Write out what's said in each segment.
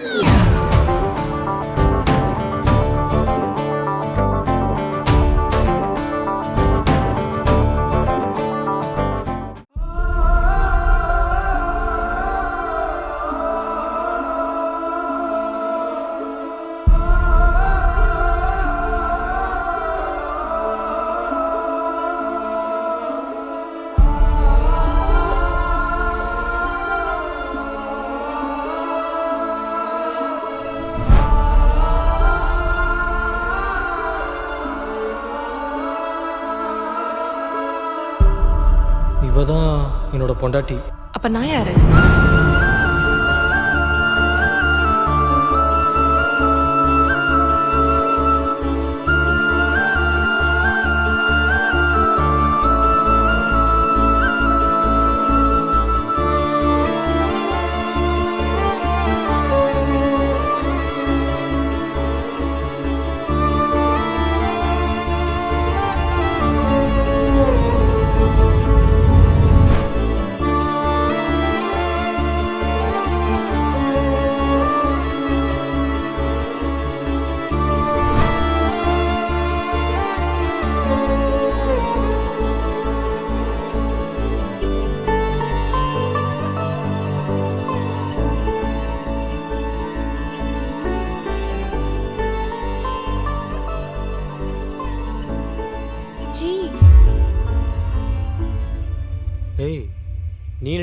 Yeah. இவ தான் என்னோட பொண்டாட்டி. அப்ப நான் யாரு?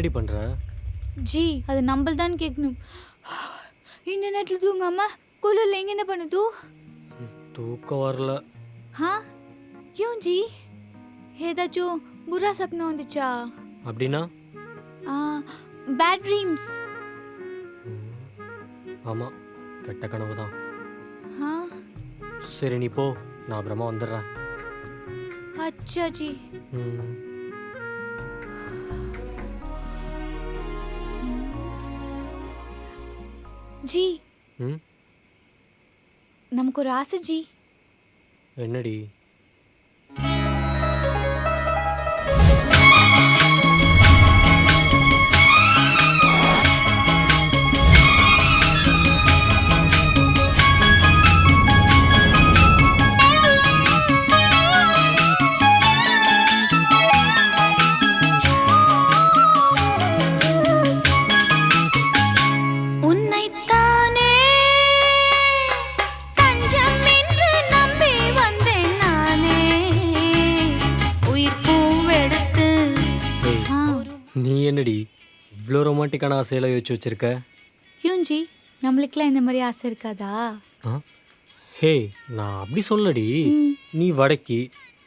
என்னடி பண்ணுற ஜி அது நம்மள தான் கேட்கணும். இந்த நேரத்தில் தூங்காம குளிரில் எங்க என்ன பண்ணு தூ? தூக்கம் வரல. ஆ? ஏன் ஜி? ஏதாச்சும் புரா சப்னம் வந்துச்சா? அப்படின்னா? பேட் ட்ரீம்ஸ் ஆமாம் கெட்ட கனவு தான். சரி நீ போ. நான் அப்புறமா வந்துடுறேன். அச்சா ஜி. ம். ஜி. ம்? நமக்கு ஒரு ஆசை ஜி. என்னடி? ரொமான்டிக்கான ஆசையெல்லாம் யோசிச்சு வச்சிருக்க? க்யூன் ஜி நம்மளுக்குலாம் இந்த மாதிரி ஆசை இருக்காதா? ஹே நான் அப்படி சொல்லடி. நீ வடக்கி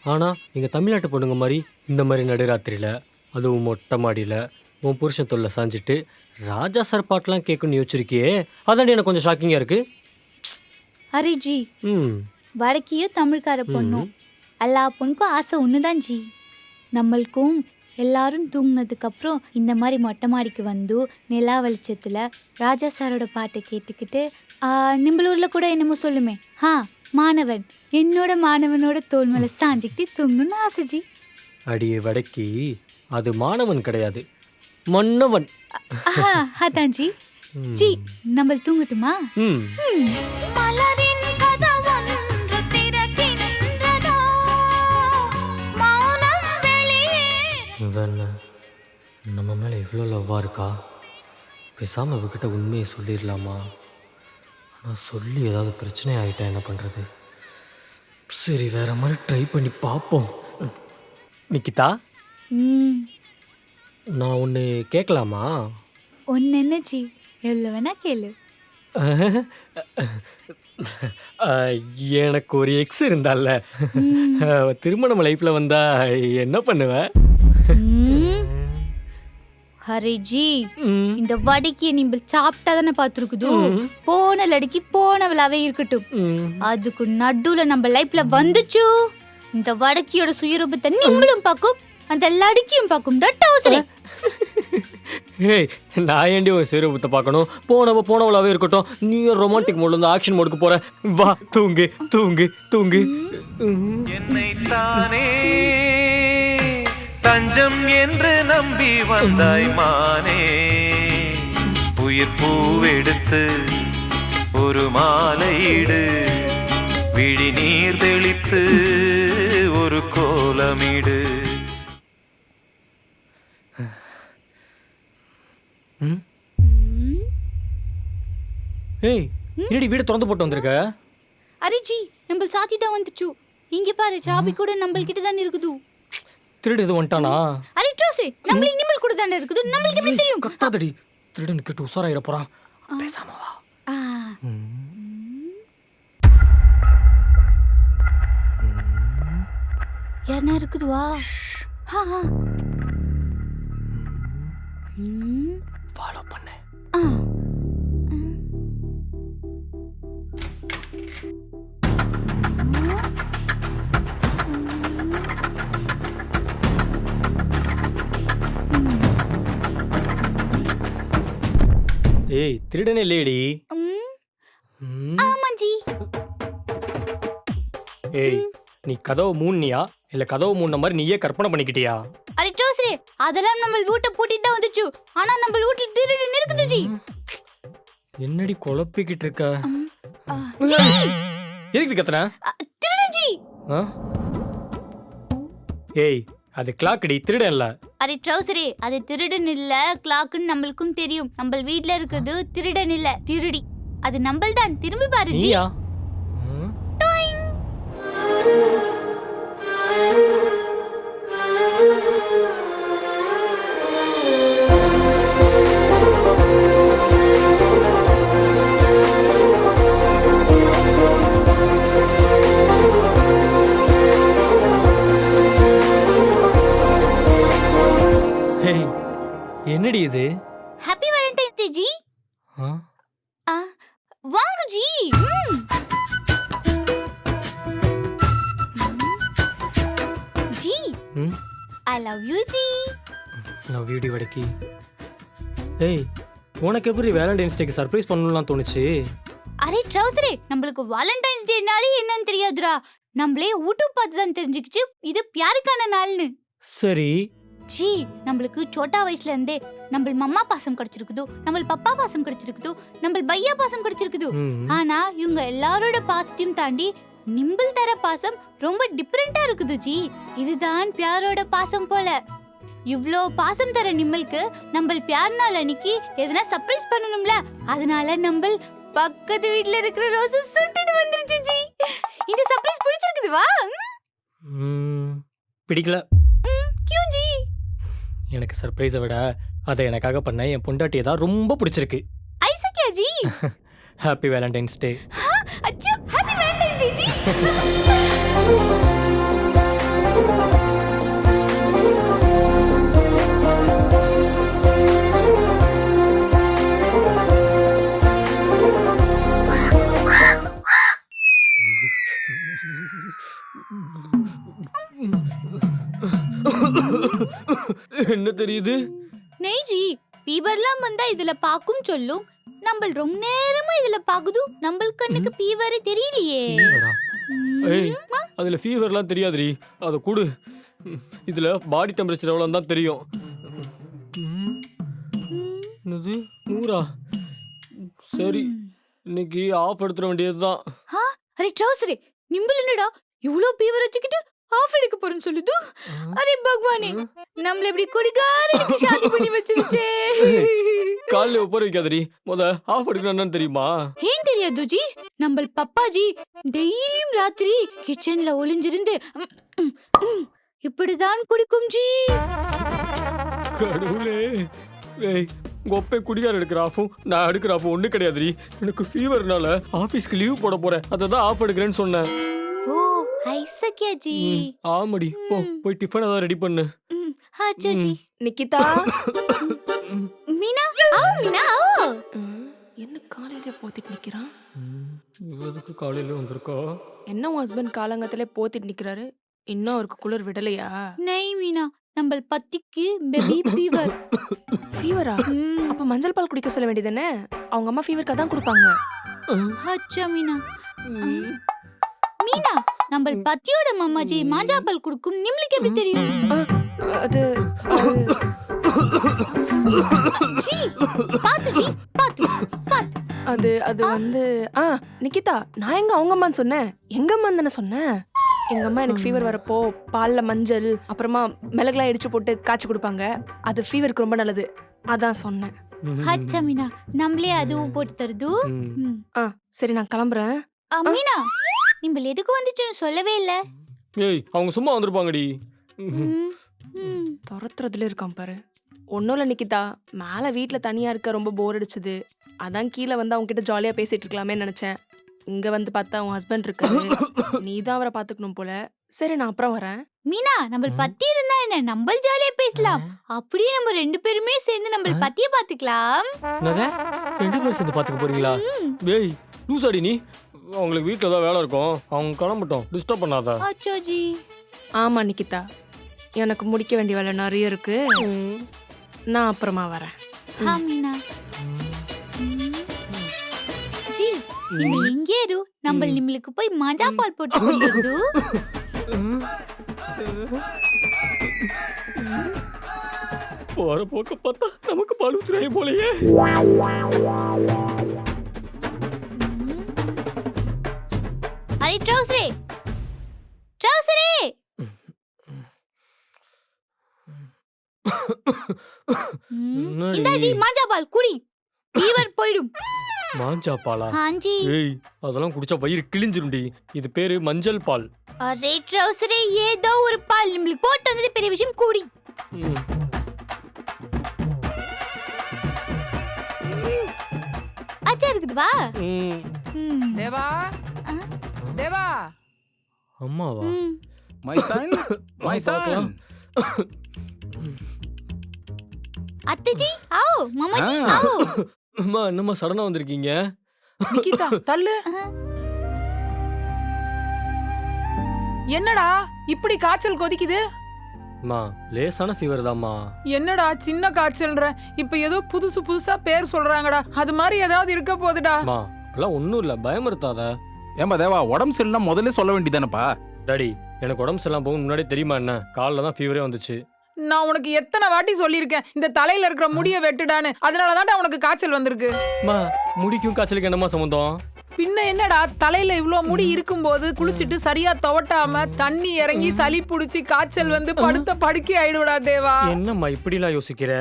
ஆனால் எங்கள் தமிழ்நாட்டு பொண்ணுங்க மாதிரி இந்த மாதிரி நடுராத்திரியில் அதுவும் மொட்டை மாடியில் உன் புருஷன் தொல்லை சாஞ்சிட்டு ராஜா சார் பாட்டெலாம் கேட்கணும்னு யோசிச்சிருக்கியே. அதாண்டி எனக்கு கொஞ்சம் ஷாக்கிங்காக இருக்குது அரே ஜி ம். வடக்கியோ தமிழ்கார பொண்ணும். எல்லா பொண்ணுக்கும் ஆசை ஒன்று தான் ஜி நம்மளுக்கும் எல்லாரும் தூங்குனதுக்கு அப்புறம் இந்த மாதிரி மொட்டை மாடிக்கு வந்து நிலா வெளிச்சத்தில் ராஜா சாரோட பாட்டை கேட்டுக்கிட்டு நிம்பலூரில் கூட என்னமோ சொல்லுமே. ஹா மாணவன். என்னோட மாணவனோட தோல் மேலே சாஞ்சிக்கிட்டு தூங்கணும்னு ஆசை ஜி அடியே வடக்கி அது மாணவன் கிடையாது. மன்னவன். அதான் ஜி. ஜி நம்ம தூங்கட்டுமா? ம். இவன் நம்ம மேலே எவ்வளோ லவ்வாக இருக்கா? பேசாமல் இவகிட்ட உண்மையை சொல்லிடலாமா ஆனால் சொல்லி ஏதாவது பிரச்சனை ஆகிட்டா என்ன பண்ணுறது சரி வேற மாதிரி ட்ரை பண்ணி பார்ப்போம் நிக்கிதா? நான் ஒன்று கேட்கலாமா ஒன்று என்ன ஜி? எவ்வளோ வேணா கேளு. எனக்கு ஒரு எக்ஸ் இருந்தால திருமணம் லைஃப்பில் வந்தா என்ன பண்ணுவ? ம். ஹரி ஜி ம், இந்த வடிக்கு நீங்கள் சாப்பிட்டா தானே பார்த்துருக்குது. ம். போன லடிக்கு போனவளாவே இருக்கட்டும். அதுக்கு நடுவுல நம்ம லைஃப்ல வந்துச்சு. இந்த வடக்கியோட சுயரூபத்தை நீங்களும் பார்க்கும் அந்த லடுக்கியும் பார்க்கும். டவுசரே ஏய் நான் ஏண்டி ஒரு சிறுபத்தை பார்க்கணும்? போனவ போனவளாவே இருக்கட்டும். நீ ரொமான்டிக் மோட்ல இருந்து ஆக்ஷன் மோடுக்கு போற? வா தூங்கு தூங்கு தூங்கு. ம். என்னைத்தானே தஞ்சம் என்று நம்பி வந்தாய் மானே. உயிர் பூவெடுத்து ஒரு மாலையிடு விழி நீர் தெளித்து ஒரு கோலமிடு. ஏய் என்னடி வீடு திறந்து போட்டு வந்திருக்க? அரே ஜி நம்ம சாத்தி தான் வந்துச்சு. இங்க பாரு சாபி கூட நம்மள்கிட்ட தான் இருக்குது. திருடு இது வந்துட்டானா? அரே ட்ரோஸே நம்ம இனிமேல் கூட தானே இருக்குது. நம்மளுக்கு எப்படி தெரியும்? கத்தாதடி. திருடன் கேட்டு உசாராயிர போறான். பேசாம வா. ஆ, ஆ. ம், ஃபாலோ பண்ணு. ஏய் திருடனே ம். ஆமா ஜி ஏய் நீ கதவு மூணுனியா இல்ல கதவு மூண மாதிரி நீயே கற்பனை பண்ணிக்கிட்டியா? அரே ட்ரோஸே அதெல்லாம் நம்ம வீட்டை பூட்டிட்டு தான் வந்துச்சு. ஆனா நம்ம வீட்டுல திருடு இருக்குது ஜி என்னடி குழப்பிக்கிட்டு இருக்க? ஜி! எதுக்கு கத்துற அ, திருடு ஜி? ஏய் அது கிளாக்கடி திருடன் இல்ல அரே ட்ரௌசரே அது திருடன் இல்ல கிளாக்குன்னு நம்மளுக்கும் தெரியும். நம்ம வீட்ல இருக்குது திருடன் இல்ல திருடி. அது நம்மள் தான் திரும்பி பாரு ஜி. நீயா? ம்? உனக்கு எப்படி வேலண்டைன்ஸ் டேக்கு சர்ப்ரைஸ் பண்ணணும்லாம் தோணுச்சு? அரே ட்ரௌசரே நம்மளுக்கு வேலண்டைன்ஸ் டேனாலே என்னன்னு தெரியாதுடா. நம்மளே யூடியூப் பார்த்து தான் தெரிஞ்சுக்கிச்சு இது பியாருக்கான நாள்னு? சரி. ஜி நம்மளுக்கு சோட்டா வயசுல இருந்தே நம்ம மம்மா பாசம் கிடைச்சிருக்குது நம்ம பப்பா பாசம் கிடைச்சிருக்குது நம்ம பையா பாசம் கிடைச்சிருக்குது. ஆனா இவங்க எல்லாரோட பாசத்தையும் தாண்டி நிம்பிள் தர பாசம் ரொம்ப டிஃப்ரெண்டா இருக்குது ஜி. இதுதான் பியாரோட பாசம் போல. இவ்ளோ பாசம் தர நிம்மளுக்கு நம்ம பியார் நாள் அன்னைக்கு எதனா சர்ப்ரைஸ் பண்ணணும்ல? அதனால நம்ம பக்கத்து வீட்ல இருக்கிற ரோஸ் சுட்டுட்டு வந்துருச்சு ஜி இந்த சர்ப்ரைஸ் பிடிச்சிருக்குதுவா ம், பிடிக்கல. கியூ ஜி. எனக்கு சர்ப்ரைஸை விட அதை எனக்காக பண்ண என் பொண்டாட்டியை தான் ரொம்ப பிடிச்சிருக்கு. ஐசக்கியா ஜி? ஹாப்பி வேலண்டைன்ஸ் டே அச்சோ ஹாப்பி வேலண்டைன்ஸ் டே ஜி. என்ன தெரியுது? நெய் ஜி ஃபீவர்லாம் வந்தா இதுல பாக்கும் சொல்லும். நம்ம ரொம்ப நேரமா இதுல பாக்குது. நம்ம கண்ணுக்கு ஃபீவர் தெரியலையே. ஏய் அதுல ஃபீவர்லாம் தெரியாதுடி. அதை கொடு. இதுல பாடி டெம்பரேச்சர் எவ்வளோன்னு தான் தெரியும். என்னது? நூறா சரி. இன்னைக்கு ஆஃப் எடுத்துட வேண்டியதுதான். அரே ட்ரௌசரே நிம்பிள் என்னடா? இவ்ளோ ஃபீவர் வச்சுக்கிட்டு ஆஃப் எடுக்க போறேன்னு சொல்லுது. அரே பகவானே நம்மள இப்படி குடிகாரனுக்கு ஷாதி பண்ணி வச்சிருச்சே. காலைல உட்கார வைக்காதடி. முத ஆஃப் எடுக்கணும் என்னன்னு தெரியுமா? ஏன் தெரியாது ஜி நம்ம பப்பாஜி டெய்லியும் ராத்திரி கிச்சன்ல ஒளிஞ்சிருந்து இப்படிதான் குடிக்கும் ஜி. கடவுளே. ஏய் உங்க ஒப்பே குடிகார எடுக்கிற ஆஃபும் நான் எடுக்கிற ஆஃபும் ஒண்ணு கிடையாதுடி. எனக்கு ஃபீவர்னால ஆபீஸ்க்கு லீவ் போட போறேன். அதை தான் ஆஃப் எடுக்கிறேன்னு சொன்னேன். ஐசக்கியா ஜி ஆமாடி. போ. போய் டிஃபன் ஏதாவது ரெடி பண்ணு. ம், ஆச்சா ஜி நிக்கிதா? மீனா? ஆ மீனா ஆ. என்ன காலையில போத்திட்டு நிக்கிறான்? எதுக்கு காலையில வந்திருக்கா? என்ன உன் ஹஸ்பண்ட் காலங்கத்திலே போத்திட்டு நிக்கிறாரு? இன்னும் அவருக்கு குளிர் விடலையா? நை மீனா. நம்ம பத்திக்கு பேபி ஃபீவர் ஃபீவரா அப்ப மஞ்சள் பால் குடிக்க சொல்ல வேண்டியதானே அவங்க அம்மா ஃபீவருக்கு தான் கொடுப்பாங்க. அச்சா மீனா. மீனா. நம்ம பத்தியோட மாமாஜி மாஞ்சாப்பால் கொடுக்கும் நிம்மளுக்கு எப்படி தெரியும்? அது ஜி பாத்து ஜி பாத்து பாத்து. அது அது வந்து ஆ நிக்கிதா நான் எங்க அவங்க அம்மான்னு சொன்னேன். எங்க அம்மா தானே சொன்னேன். எங்க அம்மா எனக்கு ஃபீவர் வரப்போ பால்ல மஞ்சள் அப்புறமா மிளகுலாம் இடிச்சு போட்டு காய்ச்சி கொடுப்பாங்க. அது ஃபீவருக்கு ரொம்ப நல்லது. அதான் சொன்னேன். ஹச்சா மீனா நம்மளே அதுவும் போட்டு தருது. ஆ சரி நான் கிளம்புறேன். மீனா. நிம்பல் எதுக்கு வந்துச்சுன்னு சொல்லவே இல்ல. ஏய் அவங்க சும்மா வந்திருப்பாங்கடி. துரத்துறதுல இருக்கான் பாரு. ஒன்றும் இல்லை நிக்கிதா. மேலே வீட்டில் தனியாக இருக்க ரொம்ப போர் அடிச்சுது. அதான் கீழே வந்து அவங்க கிட்ட ஜாலியாக பேசிட்டு இருக்கலாமே நினச்சேன். இங்கே வந்து பார்த்தா உன் ஹஸ்பண்ட் இருக்காரு. நீ தான் அவரை பார்த்துக்கணும் போல. சரி நான் அப்புறம் வரேன். மீனா நம்ம. பத்தி இருந்தா என்ன? நம்ம ஜாலியா பேசலாம். அப்படியே நம்ம ரெண்டு பேருமே சேர்ந்து நம்ம. பத்திய பாத்துக்கலாம் ரெண்டு பேரும் சேர்ந்து பார்த்துக்க போறீங்களா. ஏய் லூசாடி நீ. அவங்களுக்கு வீட்டில் ஏதாவது வேலை இருக்கும் அவங்க கிளம்பட்டும். டிஸ்டர்ப் பண்ணாத. அச்சோஜி ஆமாம் நிக்கிதா. எனக்கு முடிக்க வேண்டிய வேலை நிறைய இருக்கு. நான் அப்புறமா வரேன். ஹா மீனா. ஜி நிம்ம இங்கே இரு. நம்ம. நிம்மளுக்கு போய் மஜா பால் போட்டு கொண்டு போற போக்க பார்த்தா நமக்கு பால் ஊத்துறாங்க போலயே. அரே ட்ரௌசரே ட்ரௌசரே ம். என்னடி? இந்தா ஜி மஜா பால் குடி ஃபீவர் போயிடும் மாஞ்சா பாலா ஹாஞ்சி ஏய் அதெல்லாம் குடிச்சா வயிறு கிழிஞ்சிரும்டி இது பேரு மஞ்சள் பால் அரே ட்ரௌசரே ஏதோ ஒரு பால் நம்மளுக்கு போட்டு வந்தது பெரிய விஷயம் கூடி. அச்சா இருக்குது வா ம். ம். தேவா? தேவா! அம்மாவா? ம். Sun my. சன் அத்தைஜி ஆவோ மாமாஜி. ஆவோ. அம்மா என்னம்மா சடனா வந்திருக்கீங்க? நிக்கிதா தள்ளு. என்னடா இப்படி காய்ச்சல் கொதிக்குது? அம்மா லேசான ஃபீவர் தாம்மா. என்னடா சின்ன காய்ச்சல்ன்ற? இப்ப ஏதோ புதுசு புதுசா பேர் சொல்றாங்கடா. அது மாதிரி ஏதாவது இருக்க போகுதுடா. அம்மா அதெல்லாம் ஒன்றும் இல்லை பயமுறுத்தாத. ஏம்பா தேவா உடம்பு சரியில்லைனா முதல்ல சொல்ல வேண்டியதானப்பா டாடி எனக்கு உடம்பு சரியில்லாம போகும். முன்னாடி தெரியுமா என்ன? காலில் தான் ஃபீவரே வந்துச்சு. நான் உனக்கு எத்தனை வாட்டி சொல்லியிருக்கேன் இந்த தலையில இருக்கிற முடிய வெட்டுடான்னு. அதனாலதான்டா உனக்கு காய்ச்சல் வந்திருக்கு. அம்மா முடிக்கும் காய்ச்சலுக்கு என்னம்மா சம்மந்தம்? பின்ன என்னடா தலையில இவ்ளோ முடி இருக்கும்போது குளிச்சிட்டு சரியா துவட்டாம தண்ணி இறங்கி சளி புடிச்சு காய்ச்சல் வந்து படுத்த படுக்கை ஆயிடுடா தேவா. என்னம்மா இப்படிலாம் யோசிக்கிற?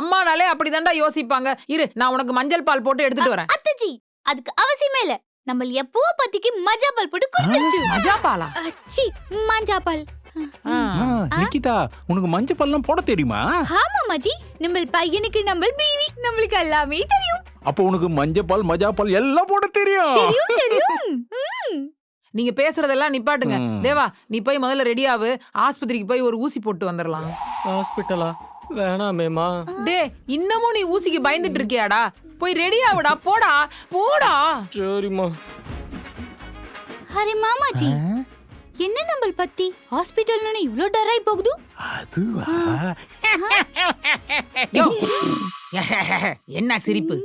அம்மானாலே அப்படிதான்டா யோசிப்பாங்க. இரு நான் உனக்கு மஞ்சள் பால் போட்டு எடுத்துட்டு வரேன். அத்தைஜி அதுக்கு அவசியமே இல்ல. நம்ம எப்போ பத்திக்கு பால் போட்டு குடிச்சு மஜா பாலா? அச்சி மஞ்சா பால். ஆ. ஆ, நிக்கிதா உனக்கு மஞ்சள் பால்லாம் போட தெரியுமா? மாமாஜி நம்ம பையனுக்கு நம்ம பீவி. நம்மளுக்கு எல்லாமே தெரியும். அப்போ உனக்கு மஞ்சள் பால் மஜா பால் எல்லாம் போட தெரியும். தெரியும் தெரியும். ம். நீங்க பேசுறதெல்லாம் நிப்பாட்டுங்க. ம். தேவா நீ போய் முதல்ல ரெடி ஆகு ஆஸ்பத்திரிக்கு போய் ஒரு ஊசி போட்டு வந்துடலாம் ஹாஸ்பிட்டலா? வேணாமேம்மா. டே இன்னமும் நீ ஊசிக்கு பயந்துட்டு இருக்கியாடா? போய் ரெடி ஆகுடா போடா போடா. சரிம்மா. அரே மாமாஜி என்ன நம்ம பத்தி? ஹாஸ்பிட்டல்னு இவ்ளோ டராய் போகுது? அதுவா. என்ன சிரிப்பு?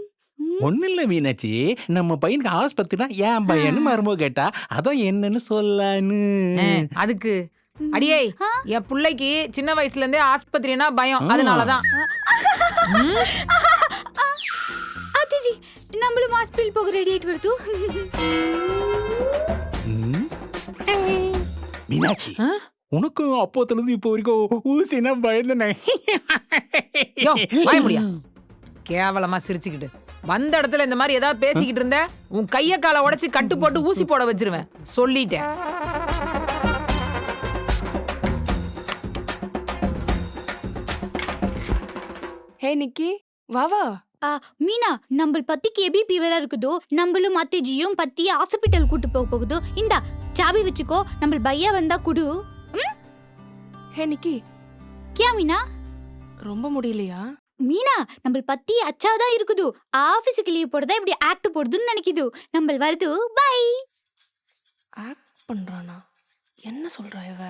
ஒண்ணு இல்ல மீனாட்சி நம்ம பையனுக்கு ஆஸ்பத்திரினா ஏன் பையன்னு மருமக கேட்டா அதான் என்னன்னு சொல்லான்னு. அதுக்கு அடியே? என் பிள்ளைக்கு சின்ன வயசுல இருந்தே ஆஸ்பத்திரினா பயம். ஆ. அதனாலதான் நம்மளும் ஹாஸ்பிட்டல் போக ரெடி ஆயிட்டு வருது. ம். மீனாட்சி ஆ? உனக்கும் அப்போத்துல இருந்து இப்போ வரைக்கும் ஊசினா பயந்தனே யோ வாய முடியா. கேவலமா சிரிச்சுக்கிட்டு. வந்த இடத்துல இந்த மாதிரி ஏதாவது பேசிக்கிட்டு இருந்த உன் கைய காலை உடைச்சு கட்டு போட்டு ஊசி போட வச்சிருவேன். சொல்லிட்டேன். ஹே நிக்கி வா வா. ஆ, மீனா நம்ம பத்திக்கு எபி பீவரா இருக்குதோ நம்மளும் அத்தைஜியும் பத்தி ஹாஸ்பிட்டல் கூட்டு போக போகுதோ இந்தா சாபி வச்சுக்கோ நம்ம பையா வந்தா குடு. ஹே நிக்கி. கியா மீனா? ரொம்ப முடியலையா? மீனா நம்ம பத்தி அச்சாதான் இருக்குது. ஆபீஸுக்கு லீவ் போடுறதா இப்படி ஆக்ட் போடுதுன்னு நினைக்குது. நம்ம வருது பை. ஆக்ட் பண்றானா? என்ன சொல்றா இவ?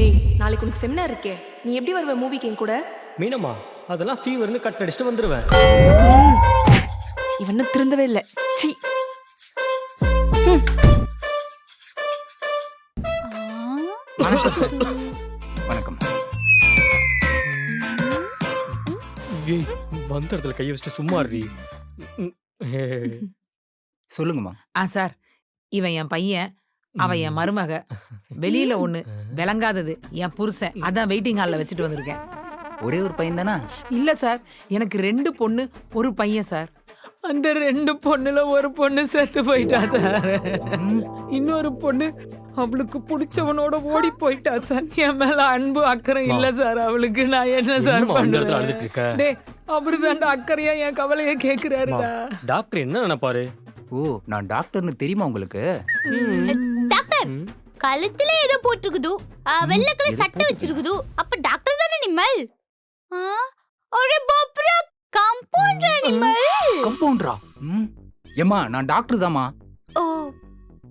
டேய் நாளைக்கு உனக்கு செமினார் இருக்கே. நீ எப்படி வருவ மூவிக்கு என் கூட? மீனம்மா அதெல்லாம் ஃபீவர்னு கட் அடிச்சுட்டு வந்துடுவேன் இவன் இன்னும் திருந்தவே இல்லை. சி வணக்கம். ஏய் வந்த இடத்துல கையை வச்சுட்டு சும்மா இருடி. சொல்லுங்கம்மா. ஆ சார் இவன் என் பையன். அவ என் மருமக. வெளியில ஒண்ணு விளங்காதது. என் புருஷன் அதான் வெயிட்டிங் ஹால்ல வச்சுட்டு வந்திருக்கேன். ஒரே ஒரு பையன் தானா? இல்ல சார். எனக்கு ரெண்டு பொண்ணு ஒரு பையன் சார். அந்த ரெண்டு பொண்ணுல ஒரு பொண்ணு செத்து போயிட்டா சார். இன்னொரு பொண்ணு அவளுக்கு பிடிச்சவனோட ஓடி போயிட்டா சார். என் மேல அன்பு அக்கறை இல்ல சார் அவளுக்கு. நான் என்ன சார் டேய் அவரு தாண்டா அக்கறையா என் கவலைய கேக்குறாருடா. டாக்டர் என்ன நினைப்பாரு? ஓ நான் டாக்டர்னு தெரியுமா உங்களுக்கு? டாக்டர். கழுத்துல ஏதோ போட்டிருக்குது. வெள்ளை கலர் சட்டை வச்சிருக்குது. அப்ப டாக்டர் தானே நிம்மல் ஆ, அரே பாப்ரா கம்பவுண்டர் அனிமல் கம்பவுண்டரா ம். ஏம்மா நான் டாக்டர் தாம்மா. ஓ.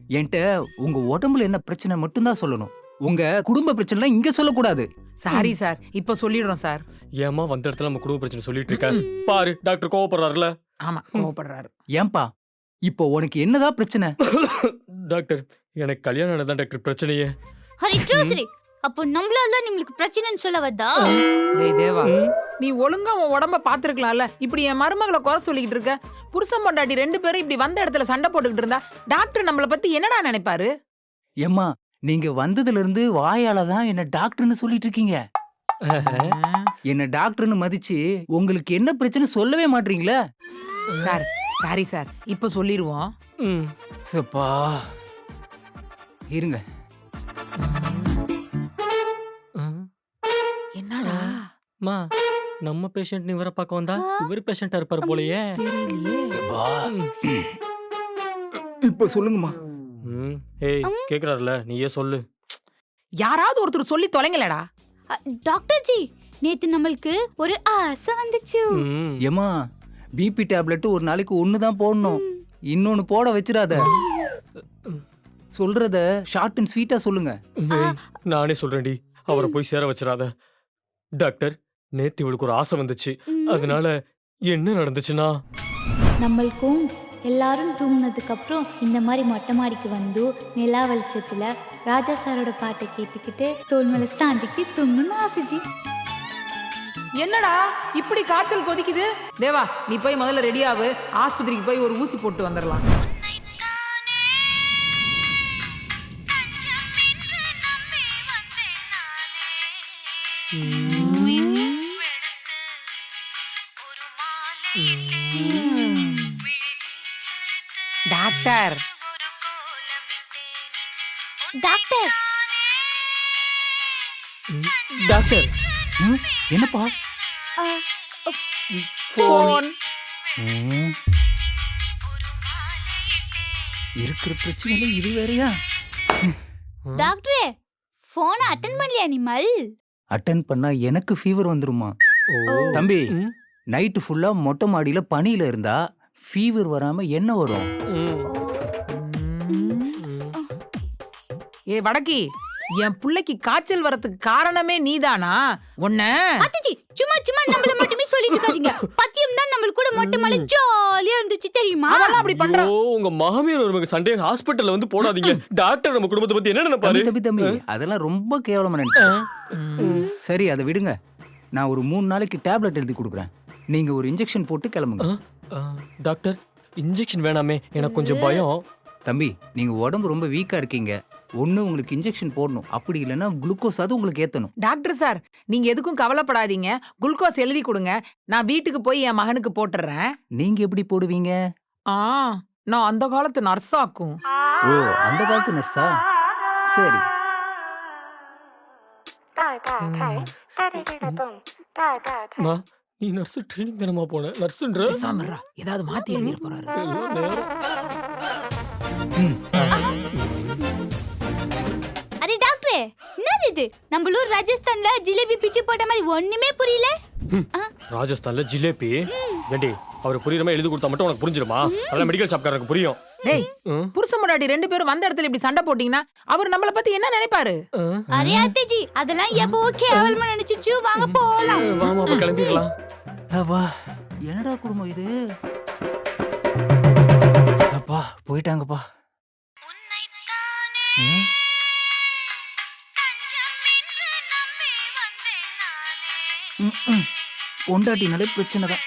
என்கிட்ட உங்க உடம்புல என்ன பிரச்சனை மட்டும்தான் சொல்லணும். உங்க குடும்ப பிரச்சனை இங்க சொல்லக்கூடாது. சாரி சார் இப்ப சொல்லிடுறோம் சார் ஏமா வந்த இடத்துல நம்ம குடும்ப பிரச்சனை சொல்லிட்டு இருக்க? பாரு டாக்டர் கோவப்படுறாருல ஆமா கோவப்படுறாரு. ஏன்பா? இப்போ உனக்கு என்னதான் பிரச்சனை? டாக்டர் எனக்கு கல்யாணம் ஆனதான் டாக்டர் பிரச்சனையே. ஹரி ட்ரூசரி அப்போ நம்மளால தான் நம்மளுக்கு பிரச்சனைன்னு சொல்ல வந்தா டேய் தேவா. நீ ஒழுங்கா உன் உடம்ப பாத்துருக்கலாம்ல இப்படி என் மருமகளை குறை சொல்லிக்கிட்டு இருக்க. புருஷன் பொண்டாட்டி ரெண்டு பேரும் இப்படி வந்த இடத்துல சண்டை போட்டுக்கிட்டு இருந்தா டாக்டர் நம்மள பத்தி என்னடா நினைப்பாரு? ஏம்மா நீங்க வந்ததுல இருந்து வாயால தான் என்ன டாக்டர்னு சொல்லிட்டு இருக்கீங்க. என்ன டாக்டர்னு மதிச்சு உங்களுக்கு என்ன பிரச்சனை சொல்லவே மாட்டீங்களே சார் சாரி சார் இப்ப சொல்லிருவோம். ம். சப்பா இருங்க. என்னடா? மா நம்ம பேஷண்ட் இவரை பார்க்க வந்தா இவர் பேஷண்டா இருப்பாரு போலயே. எப்பா. இப்ப சொல்லுங்கம்மா. ம். ஏய் கேக்குறாருல நீயே சொல்லு. யாராவது ஒருத்தர் சொல்லி தொலைங்களேடா அ, டாக்டர் ஜி நேத்து நம்மளுக்கு ஒரு ஆசை வந்துச்சு. ம். ஏமா பிபி டேப்லெட் ஒரு நாளைக்கு ஒன்று தான் போடணும் இன்னொன்னு போட வச்சிடாத. சொல்றத ஷார்ட் அண்ட் ஸ்வீட்டா சொல்லுங்க. நானே சொல்றேன்டி. அவரை போய் சேர வச்சிடாத. டாக்டர் நேத்து இவளுக்கு ஒரு ஆசை வந்துச்சு. அதனால என்ன நடந்துச்சுன்னா? நம்மளுக்கும் எல்லாரும் தூங்குனதுக்கு அப்புறம் இந்த மாதிரி மொட்டை மாடிக்கு வந்து நிலா வெளிச்சத்துல ராஜா சாரோட பாட்டை கேட்டுக்கிட்டு தோல் மேல சாஞ்சிக்கிட்டு தூங்கணும்னு ஆசைஜி. என்னடா? இப்படி காய்ச்சல் கொதிக்குது? தேவா நீ போய் முதல்ல ரெடி ஆகு ஆஸ்பத்திரிக்கு போய் ஒரு ஊசி போட்டு வந்துடலாம் டாக்டர். டாக்டர். டாக்டர். என்னப்பா? போன் ம். இருக்கிற பிரச்சனையில இது வேறயா? டாக்டரே போனை அட்டன் பண்ணலையா நிமல்? அட்டன் பண்ணா எனக்கு ஃபீவர் வந்துருமா? ஓ. தம்பி. நைட்டு ஃபுல்லா மொட்டை மாடியில பனியில இருந்தா ஃபீவர் வராம என்ன வரும்? ம். ஏ வடக்கி. என் புள்ளைக்கு காய்ச்சல் வரதுக்கு காரணமே நீதானா? உன்ன அத்தச்சி சும்மா சும்மா நம்மள மட்டுமே சொல்லிட்டு இருக்காதீங்க. பத்தியம் தான் நம்ம கூட மொட்டை மலை ஜாலியா இருந்துச்சு தெரியுமா? அவெல்லாம் அப்படி பண்றா. ஐயோ, உங்க மாமியார் ஒரு சண்டே ஹாஸ்பிட்டல்ல வந்து போடாதீங்க. டாக்டர் நம்ம குடும்பத்தை பத்தி என்ன நினைப்பாரு? தம்பி தம்பி தம்பி அதெல்லாம் ரொம்ப கேவலமா நினைச்சேன் சரி அதை விடுங்க. நான் ஒரு மூணு நாளைக்கு டேப்லெட் எழுதி கொடுக்குறேன். நீங்க ஒரு இன்ஜெக்ஷன் போட்டு கிளம்புங்க. ஆ, டாக்டர் இன்ஜெக்ஷன் வேணாமே. எனக்கு கொஞ்சம் பயம். தம்பி நீங்க உடம்பு ரொம்ப வீக்கா இருக்கீங்க. ஒண்ணு உங்களுக்கு இன்ஜெக்ஷன் போடணும். அப்படி இல்லைன்னா குளுக்கோஸ் அது உங்களுக்கு ஏத்தணும். டாக்டர் சார் நீங்க எதுக்கும் கவலைப்படாதீங்க. குளுக்கோஸ் எழுதி கொடுங்க. நான் வீட்டுக்கு போய் என் மகனுக்கு போட்டுறேன். நீங்க எப்படி போடுவீங்க? ஆ நான் அந்த காலத்து நர்ஸ் ஆக்கும். ஓ அந்த காலத்து நர்ஸா சரி. மா நீ நர்ஸ் ட்ரைனிங் தானமா போன? நர்ஸ்ன்ற பேசாம இருடா. ஏதாவது மாத்தி எழுதிட போறாரு. டாக்டரே என்னது இது? நம்ம ஊர் ராஜஸ்தான்ல ஜிலேபி பிச்சு போட்ட மாதிரி ஒண்ணுமே புரியல. ராஜஸ்தான்ல ஜிலேபி? ஏண்டி அவர் புரியுற மாதிரி எழுதி கொடுத்தா மட்டும் உனக்கு புரிஞ்சிருமா? அதெல்லாம் மெடிக்கல் ஷாப்காரனுக்கு புரியும். டேய் ம், புருஷன் முன்னாடி ரெண்டு பேரும் வந்த இடத்துல இப்படி சண்டை போட்டீங்கன்னா அவர் நம்மள பத்தி என்ன நினைப்பாரு. அரே அத்தேஜி அதெல்லாம் எப்போ கேவலமா நினைச்சுச்சு? வாங்க போலாம். வாமா அப்ப கிளம்பிடலாம். அப்பா என்னடா குடும்பம் இது? அப்பா போயிட்டாங்கப்பா. ம்? பொண்டாட்டினாலே பிரச்சனை தான்